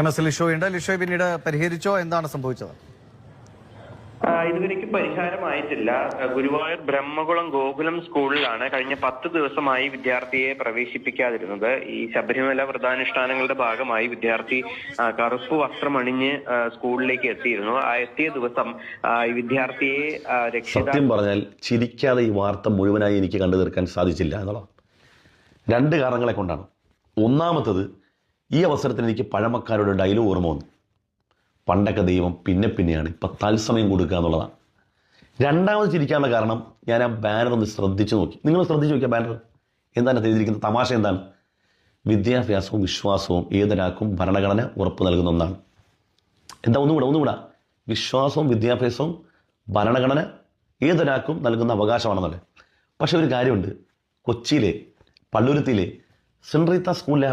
M S ലിഷോയുണ്ട്. Lishoy പിന്നീട് പരിഹരിച്ചോ? എന്താണ് സംഭവിച്ചത്? ഇതുവരെക്കും പരിഹാരമായിട്ടില്ല. ഗുരുവായൂർ ബ്രഹ്മകുളം ഗോകുലം സ്കൂളിലാണ് കഴിഞ്ഞ പത്ത് ദിവസമായി വിദ്യാർത്ഥിയെ പ്രവേശിപ്പിക്കാതിരുന്നത്. ഈ ശബരിമല വ്രതാനുഷ്ഠാനങ്ങളുടെ ഭാഗമായി വിദ്യാർത്ഥി കറുപ്പ് വസ്ത്രമണിഞ്ഞ് സ്കൂളിലേക്ക് എത്തിയിരുന്നു. ആ എത്തിയ ദിവസം ഈ വിദ്യാർത്ഥിയെ സത്യം പറഞ്ഞാൽ ചിരിക്കാതെ ഈ വാർത്ത മുഴുവനായി എനിക്ക് കണ്ടു തീർക്കാൻ സാധിച്ചില്ല എന്നുള്ളതാണ്. രണ്ട് കാരണങ്ങളെ കൊണ്ടാണ്. ഒന്നാമത്തത് ഈ അവസരത്തിൽ എനിക്ക് പഴമക്കാരുടെ ഡയലോഗ് ഓർമ്മ വന്നു. പണ്ടൊക്കെ ദൈവം പിന്നെ പിന്നെയാണ്. ഇപ്പം തത്സമയം കൊടുക്കുക എന്നുള്ളതാണ്. രണ്ടാമത് ചിരിക്കാനുള്ള കാരണം ഞാൻ ആ ബാനർ ഒന്ന് ശ്രദ്ധിച്ചു നോക്കി. നിങ്ങൾ ശ്രദ്ധിച്ചു നോക്കിയ ബാനർ എന്താണ് ചെയ്തിരിക്കുന്നത് തമാശ എന്താണ്? വിദ്യാഭ്യാസവും വിശ്വാസവും ഏതൊരാൾക്കും ഭരണഘടന ഉറപ്പ് നൽകുന്ന ഒന്നാണ്. എന്താ ഒന്നുകൂടെ ഒന്നുകൂടെ. വിശ്വാസവും വിദ്യാഭ്യാസവും ഭരണഘടന ഏതൊരാൾക്കും നൽകുന്ന അവകാശമാണെന്നല്ലേ. പക്ഷേ ഒരു കാര്യമുണ്ട്. കൊച്ചിയിലെ പള്ളുരുത്തിയിലെ സെൻട്രീത്ത സ്കൂളിലെ